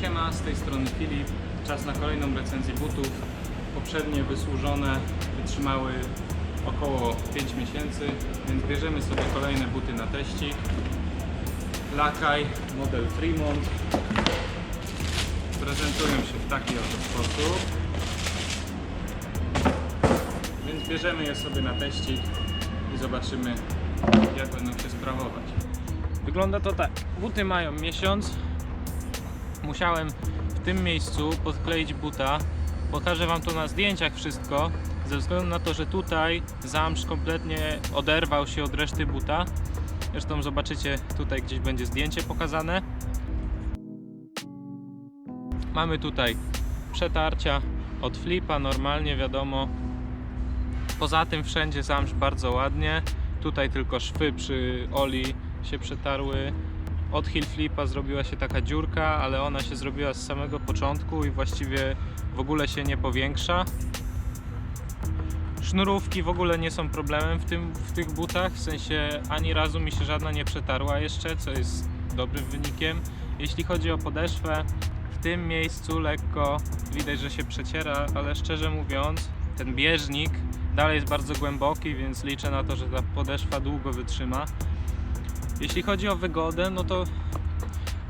Siema, z tej strony Filip. Czas na kolejną recenzję butów. Poprzednie wysłużone wytrzymały około 5 miesięcy, więc bierzemy sobie kolejne buty na teścik. Lakaj, model Fremont. Prezentują się w taki oto sposób. Więc bierzemy je sobie na teścik i zobaczymy jak będą się sprawować. Wygląda to tak. Buty mają miesiąc. Musiałem w tym miejscu podkleić buta. Pokażę Wam to na zdjęciach wszystko. Ze względu na to, że tutaj zamsz kompletnie oderwał się od reszty buta. Zresztą zobaczycie tutaj gdzieś będzie zdjęcie pokazane. Mamy tutaj przetarcia od flipa, normalnie wiadomo. Poza tym wszędzie zamsz bardzo ładnie. Tutaj tylko szwy przy oli się przetarły. Od heel flipa zrobiła się taka dziurka, ale ona się zrobiła z samego początku i właściwie w ogóle się nie powiększa. Sznurówki w ogóle nie są problemem w, tym, w tych butach, w sensie ani razu mi się żadna nie przetarła jeszcze, co jest dobrym wynikiem. Jeśli chodzi o podeszwę, w tym miejscu lekko widać, że się przeciera, ale szczerze mówiąc, ten bieżnik dalej jest bardzo głęboki, więc liczę na to, że ta podeszwa długo wytrzyma. Jeśli chodzi o wygodę, no to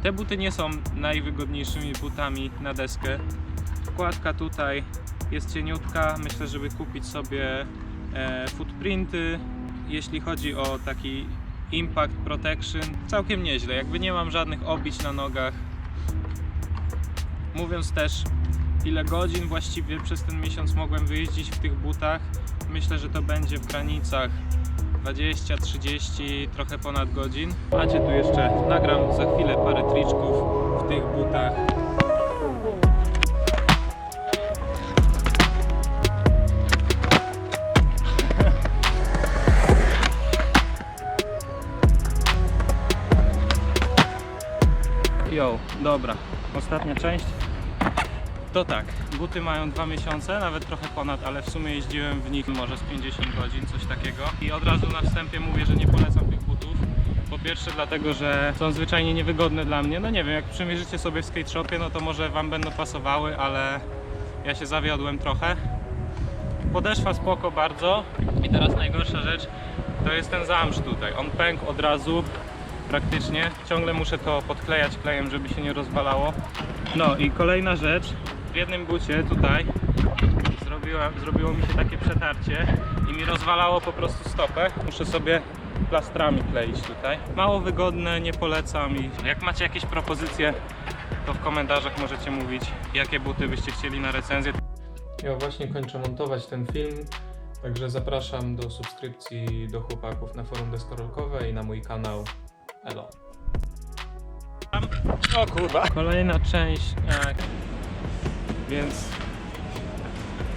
te buty nie są najwygodniejszymi butami na deskę. Wkładka tutaj jest cieniutka. Myślę, żeby kupić sobie e, footprinty. Jeśli chodzi o taki impact protection, całkiem nieźle. Jakby nie mam żadnych obić na nogach. Mówiąc też, ile godzin właściwie przez ten miesiąc mogłem wyjeździć w tych butach, myślę, że to będzie w granicach 20, 30, trochę ponad godzin. Macie tu jeszcze, nagram za chwilę parę triczków w tych butach. Jo, dobra, ostatnia część. To tak, buty mają dwa miesiące, nawet trochę ponad, ale w sumie jeździłem w nich może z 50 godzin, coś takiego. I od razu na wstępie mówię, że nie polecam tych butów. Po pierwsze dlatego, że są zwyczajnie niewygodne dla mnie. No nie wiem, jak przymierzycie sobie w skate shopie, no to może Wam będą pasowały, ale ja się zawiodłem trochę. Podeszwa spoko bardzo. I teraz najgorsza rzecz, to jest ten zamsz tutaj. On pękł od razu, praktycznie. Ciągle muszę to podklejać klejem, żeby się nie rozwalało. No i kolejna rzecz. W jednym bucie tutaj zrobiła, zrobiło mi się takie przetarcie i mi rozwalało po prostu stopę. Muszę sobie plastrami kleić tutaj. Mało wygodne, nie polecam i jak macie jakieś propozycje, to w komentarzach możecie mówić, jakie buty byście chcieli na recenzję. Ja właśnie kończę montować ten film, także zapraszam do subskrypcji do chłopaków na forum deskorolkowe i na mój kanał Elo. O kurwa. Kolejna część, tak. Więc